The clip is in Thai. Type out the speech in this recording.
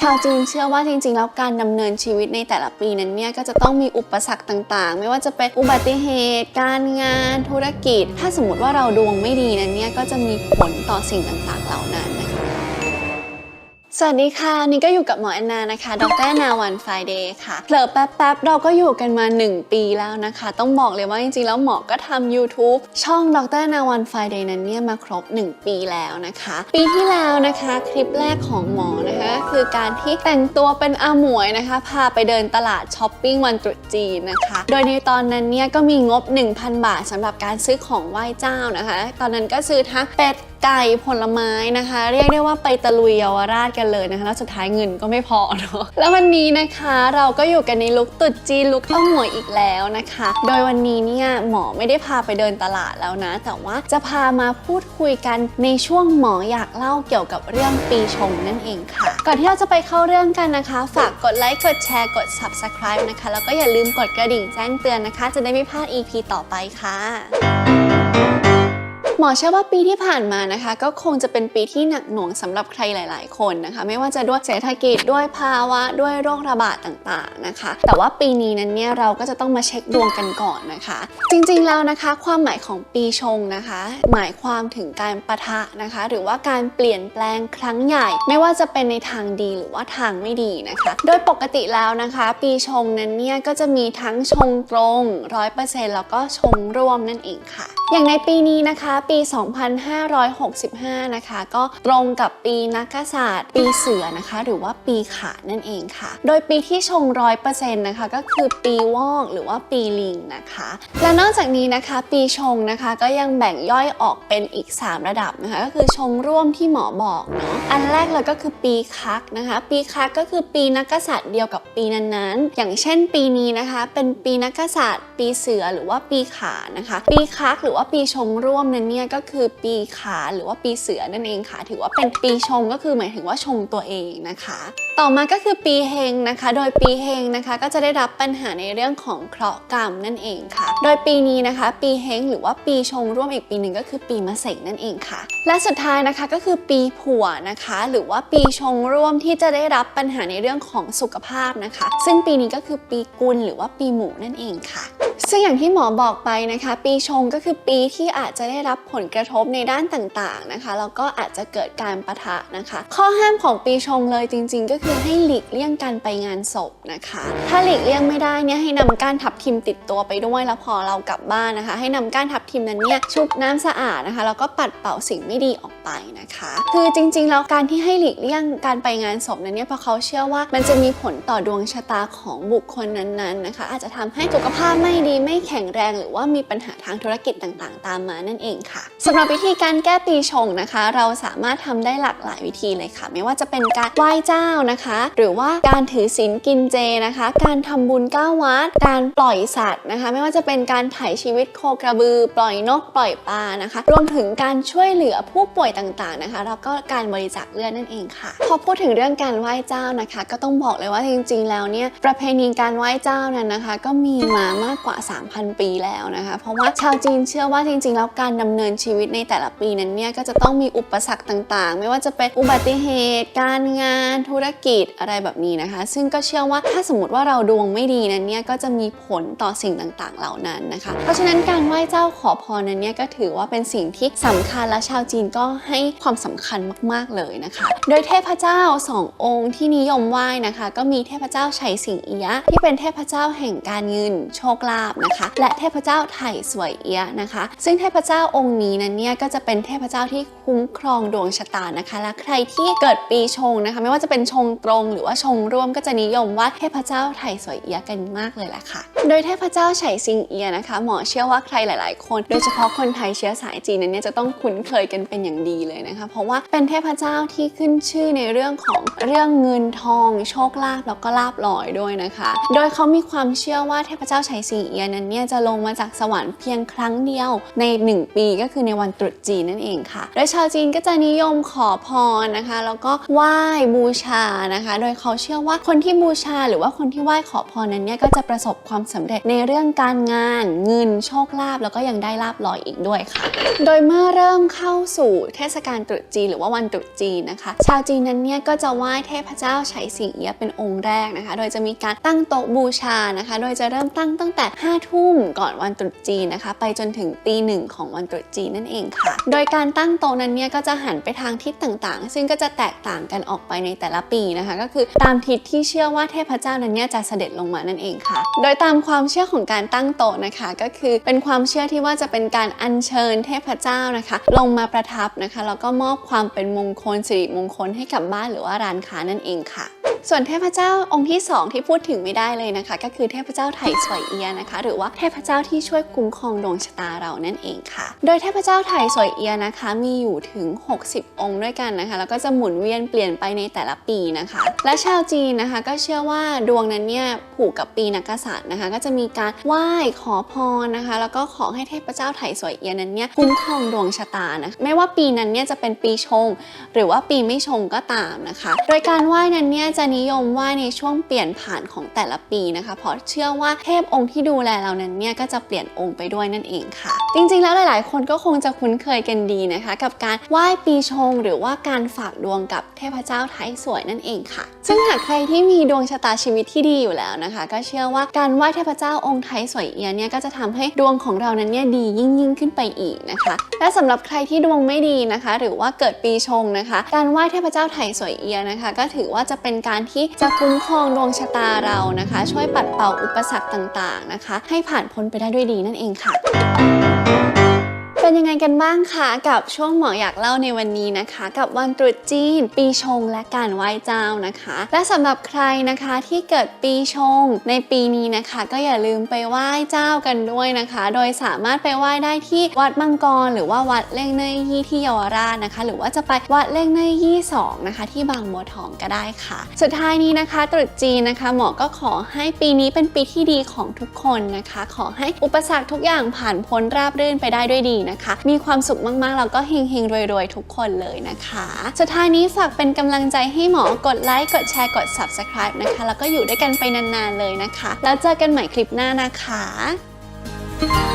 ชาวจีนเชื่อว่าจริงๆ แล้วการดำเนินชีวิตในแต่ละปีนั้นเนี่ยก็จะต้องมีอุปสรรคต่างๆ ไม่ว่าจะเป็นอุบัติเหตุ การงาน ธุรกิจ ถ้าสมมติว่าเราดวงไม่ดีนั้นเนี่ยก็จะมีผลต่อสิ่งต่างๆ เหล่านั้น สวัสดีค่ะ นี่ก็อยู่กับหมอแอนนานะคะ ดรนาวันไฟเดย์ค่ะเผลอแป๊บๆ เราก็อยู่กันมา 1 ปีแล้วนะคะ ต้องบอกเลยว่าจริงๆ แล้วหมอก็ทำ YouTube ช่องดรนาวันไฟเดย์นั้นเนี่ยมาครบ 1 ปีแล้วนะคะ ปีที่แล้วนะคะคลิปแรกของหมอนะคะ คือการที่แต่งตัวเป็นอาหมวยนะคะ พาไปเดินตลาดช้อปปิ้งวันตรุษจีนนะคะ โดยในตอนนั้นเนี่ยก็มีงบ 1,000 บาทสำหรับการซื้อของไหว้เจ้านะคะ ตอนนั้นก็ซื้อทั้งเป็ดไก่ผลไม้นะคะ เรียกได้ว่าไปตะลุยเยาวราชกันเลยนะคะ แล้วสุดท้ายเงินก็ไม่พอเนาะ แล้ววันนี้นะคะเราก็อยู่กันในลุคตุดจีนลุคข้าหมวยอีกแล้วนะคะ โดยวันนี้เนี่ยหมอไม่ได้พาไปเดินตลาดแล้วนะ แต่ว่าจะพามาพูดคุยกันในช่วงหมออยากเล่าเกี่ยวกับเรื่องปีชงนั่นเองค่ะ ก่อนที่เราจะไปเข้าเรื่องกันนะคะ ฝากกดไลค์กดแชร์กด subscribe นะคะ แล้วก็อย่าลืมกดกระดิ่งแจ้งเตือนนะคะ จะได้ไม่พลาด EP ต่อไปค่ะ หมอเชื่อว่าปีที่ผ่านมานะคะ ก็คงจะเป็นปีที่หนักหน่วงสำหรับใครหลาย ๆ คนนะคะ ไม่ว่าจะด้วยเศรษฐกิจด้วยภาวะด้วยโรคระบาดต่าง ๆ นะคะ แต่ว่าปีนี้นั้นเนี่ยเราก็จะต้องมาเช็คดวงกันก่อนนะคะ จริง ๆ แล้วนะคะ ความหมายของปีชงนะคะ หมายความถึงการประทะนะคะ หรือว่าการเปลี่ยนแปลงครั้งใหญ่ ไม่ว่าจะเป็นในทางดีหรือว่าทางไม่ดีนะคะ โดยปกติแล้วนะคะ ปีชงนั้นเนี่ยก็จะมีทั้งชงตรง100%แล้วก็ชงร่วมนั่นเองค่ะ อย่างในปีนี้นะคะปี 2565 นะคะ ก็ตรงกับปีนักกษัตริย์ ปีเสือนะคะ หรือว่าปีขานนั่นเองค่ะ โดยปีที่ชง100%นะคะ ก็คือปีวอกหรือว่าปีลิงนะคะ และนอกจากนี้นะคะปีชงนะคะก็ยังแบ่งย่อยออกเป็นอีก 3 ระดับนะคะ ก็คือชงร่วมที่หมอบอกเนาะอันแรกเลยก็คือปีคักนะคะ ปีคักก็คือปีนักกษัตริย์เดียวกับปีนั้นๆ อย่างเช่นปีนี้นะคะ เป็นปีนักกษัตริย์ ปีเสือหรือว่าปีขานนะคะ ปีคักหรือว่าว่าปีชงร่วมนั้นเนี่ยก็คือปีขาหรือว่าปีเสือนั่นเองค่ะ ถือว่าเป็นปีชงก็คือหมายถึงว่าชงตัวเองนะคะ ต่อมาก็คือปีเฮงนะคะ โดยปีเฮงนะคะก็จะได้รับปัญหาในเรื่องของเคราะห์กรรมนั่นเองค่ะ โดยปีนี้นะคะ ปีเฮงหรือว่าปีชงร่วมอีกปีหนึ่งก็คือปีมะเสงนั่นเองค่ะ และสุดท้ายนะคะก็คือปีผัวนะคะ หรือว่าปีชงร่วมที่จะได้รับปัญหาในเรื่องของสุขภาพนะคะ ซึ่งปีนี้ก็คือปีกุลหรือว่าปีหมูนั่นเองค่ะ ซึ่งอย่างที่หมอบอกไปนะคะ ปีชงก็คือปีที่อาจจะได้รับผลกระทบในด้านต่างๆนะคะแล้วก็อาจจะเกิดการประทะนะคะ ข้อห้ามของปีชงเลยจริง ๆ ก็คือให้หลีกเลี่ยงการไปงานศพนะคะ ถ้าหลีกเลี่ยงไม่ได้เนี่ยให้นำก้านทับทิมติดตัวไปด้วยแล้วพอเรากลับบ้านนะคะ ให้นำก้านทับทิมนั้นเนี่ยชุบน้ำสะอาดนะคะแล้วก็ปัดเป่าสิ่งไม่ดีออกไปนะคะ คือจริง ๆ แล้วการที่ให้หลีกเลี่ยงการไปงานศพนั้นเนี่ยเพราะเขาเชื่อว่ามันจะมีผลต่อดวงชะตาของบุคคลนั้นๆนะคะ อาจจะทำให้สุขภาพไม่ดีไม่แข็งแรงหรือว่ามีปัญหาทางธุรกิจต่างๆ ตามมานั่นเองค่ะสำหรับวิธีการแก้ปีชงนะคะ เราสามารถทำได้หลากหลายวิธีเลยค่ะ ไม่ว่าจะเป็นการไหว้เจ้านะคะ หรือว่าการถือศีลกินเจนะคะ การทำบุญก้าวัด การปล่อยสัตว์นะคะ ไม่ว่าจะเป็นการถ่ายชีวิตโคกระบือ ปล่อยนกปล่อยปลานะคะ รวมถึงการช่วยเหลือผู้ป่วยต่างๆนะคะแล้วก็การบริจาคเลือดนั่นเองค่ะพอพูดถึงเรื่องการไหว้เจ้านะคะ ก็ต้องบอกเลยว่าจริง ๆ แล้วเนี่ยประเพณีการไหว้เจ้านั้นนะคะ ก็มีมามากกว่า3,000 ปีแล้วนะคะ เพราะว่าชาวจีนเชื่อว่าจริงๆ แล้วการดำเนินชีวิตในแต่ละปีนั้นเนี่ยก็จะต้องมีอุปสรรคต่างๆ ไม่ว่าจะเป็นอุบัติเหตุ การงานธุรกิจอะไรแบบนี้นะคะ ซึ่งก็เชื่อว่าถ้าสมมติว่าเราดวงไม่ดีนั้นเนี่ยก็จะมีผลต่อสิ่งต่างๆ เหล่านั้นนะคะ เพราะฉะนั้นการไหว้เจ้าขอพรนั้นเนี่ยก็ถือว่าเป็นสิ่งที่สำคัญและชาวจีนก็ให้ความสำคัญมากๆเลยนะคะ โดยเทพเจ้าสององค์ที่นิยมไหว้นะคะ ก็มีเทพเจ้าไฉสิงเอียะที่เป็นเทพเจ้าแห่งการเงินโชคลาภนะคะ และเทพเจ้าไถ่สวยเอียนะคะ ซึ่งเทพเจ้าองค์นี้นั้นเนี่ยก็จะเป็นเทพเจ้าที่คุ้มครองดวงชะตานะคะ และใครที่เกิดปีชงนะคะ ไม่ว่าจะเป็นชงตรง หรือว่าชงร่วมก็จะนิยมว่าเทพเจ้าไถ่สวยเอียกันมากเลยแหละค่ะ โดยเทพเจ้าไฉสิงเอียนะคะ หมอเชื่อว่าใครหลาย ๆ คน โดยเฉพาะคนไทยเชื้อสายจีนนั้นเนี่ยจะต้องคุ้นเคยกันเป็นอย่างดีเลยนะคะ เพราะว่าเป็นเทพเจ้าที่ขึ้นชื่อในเรื่องของเรื่องเงินทอง โชคลาภแล้วก็ลาบลอยด้วยนะคะ โดยเขามีความเชื่อว่าเทพเจ้าไฉสิงเอียนั้นเนี่ยจะลงมาจากสวรรค์เพียงครั้งเดียวใน 1 ปีก็คือในวันตรุษจีนนั่นเองค่ะ โดยชาวจีนก็จะนิยมขอพรนะคะ แล้วก็ไหว้บูชานะคะ โดยเขาเชื่อว่าคนที่บูชาหรือว่าคนที่ไหว้ขอพรนั้นเนี่ยก็จะประสบความสสำเร็จในเรื่องการงาน เงินโชคลาภแล้วก็ยังได้ลาบลอยอีกด้วยค่ะ โดยเมื่อเริ่มเข้าสู่เทศกาลตรุษจีนหรือว่าวันตรุษจีนนะคะ ชาวจีนนั้นเนี่ยก็จะไหว้เทพเจ้าไฉสิงเอี๊ยเป็นองค์แรกนะคะ โดยจะมีการตั้งโต๊ะบูชานะคะ โดยจะเริ่มตั้งตั้งแต่5ทุ่มก่อนวันตรุษจีนนะคะ ไปจนถึงตีหนึ่งของวันตรุษจีนนั่นเองค่ะ โดยการตั้งโต๊ะนั้นเนี่ยก็จะหันไปทางทิศต่างๆ ซึ่งก็จะแตกต่างกันออกไปในแต่ละปีนะคะ ก็คือตามทิศที่เชื่อว่าเทพเจ้านั้นเนี่ยจะเสด็จลงมานั่นเองค่ะ โดยตามความเชื่อของการตั้งโต๊ะนะคะ ก็คือเป็นความเชื่อที่ว่าจะเป็นการอัญเชิญเทพเจ้านะคะ ลงมาประทับนะคะแล้วก็มอบความเป็นมงคลสิริมงคลให้กับบ้านหรือว่าร้านค้านั่นเองค่ะ ส่วนเทพเจ้าองค์ที่ 2 ที่พูดถึงไม่ได้เลยนะคะ ก็คือเทพเจ้าไถ่สวยเอียนะคะ หรือว่าเทพเจ้าที่ช่วยคุ้มครองดวงชะตาเรานั่นเองค่ะ โดยเทพเจ้าไถ่สวยเอียนะคะ มีอยู่ถึง 60 องค์ด้วยกันนะคะ แล้วก็จะหมุนเวียนเปลี่ยนไปในแต่ละปีนะคะ และชาวจีนนะคะก็เชื่อว่าดวงนั้นเนี่ยผูกกับปีนักกษัตริย์นะคะ ก็จะมีการไหว้ขอพรนะคะ แล้วก็ขอให้เทพเจ้าไถ่สวยเอียนั้นเนี่ยคุ้มครองดวงชะตานะไม่ว่าปีนั้นเนี่ยจะเป็นปีชง หรือว่าปีไม่ชงก็ตามนะคะ โดยการไหว้นั้นเนี่ยจะนิยมไหว้ในช่วงเปลี่ยนผ่านของแต่ละปีนะคะเพราะเชื่อว่าเทพองค์ที่ดูแลเรานั้นเนี่ยก็จะเปลี่ยนองค์ไปด้วยนั่นเองค่ะ จริงๆ แล้วหลายๆ คนก็คงจะคุ้นเคยกันดีนะคะ กับการไหว้ปีชง หรือว่าการฝากดวงกับเทพเจ้าไทยสวยนั่นเองค่ะ ซึ่งหากใครที่มีดวงชะตาชีวิตที่ดีอยู่แล้วนะคะ ก็เชื่อว่าการไหว้เทพเจ้าองค์ไทยสวยเอียเนี่ยก็จะทำให้ดวงของเรานั้นเนี่ยดียิ่งยิ่งๆขึ้นไปอีกนะคะ และสำหรับใครที่ดวงไม่ดีนะคะ หรือว่าเกิดปีชงนะคะ การไหว้เทพเจ้าไทยสวยเอียนะคะ ก็ถือว่าจะเป็นการที่จะคุ้มครองดวงชะตาเรานะคะ ช่วยปัดเป่าอุปสรรคต่างๆนะคะ ให้ผ่านพ้นไปได้ด้วยดีนั่นเองค่ะ เป็นยังไงกันบ้างคะกับช่วงหมออยากเล่าในวันนี้นะคะ กับวันตรุษจีน ปีชงและการไหว้เจ้านะคะ และสำหรับใครนะคะที่เกิดปีชงในปีนี้นะคะ ก็อย่าลืมไปไหว้เจ้ากันด้วยนะคะ โดยสามารถไปไหว้ได้ที่วัดมังกร หรือว่าวัดเล่งเนยยี่ที่เยาวราชนะคะ หรือว่าจะไปวัดเล่งเนยยี่สองนะคะ ที่บางบัวทองก็ได้ค่ะ สุดท้ายนี้นะคะตรุษจีนนะคะ หมอก็ขอให้ปีนี้เป็นปีที่ดีของทุกคนนะคะ ขอให้อุปสรรคทุกอย่างผ่านพ้นราบรื่นไปได้ด้วยดีนะคะมีความสุขมากๆ แล้วก็เฮงเฮงๆ รวยๆ ทุกคนเลยนะคะ สุดท้ายนี้ฝากเป็นกำลังใจให้หมอกดไลค์ กดแชร์ กด subscribe นะคะ แล้วก็อยู่ด้วยกันไปนานๆ เลยนะคะ แล้วเจอกันใหม่คลิปหน้านะคะ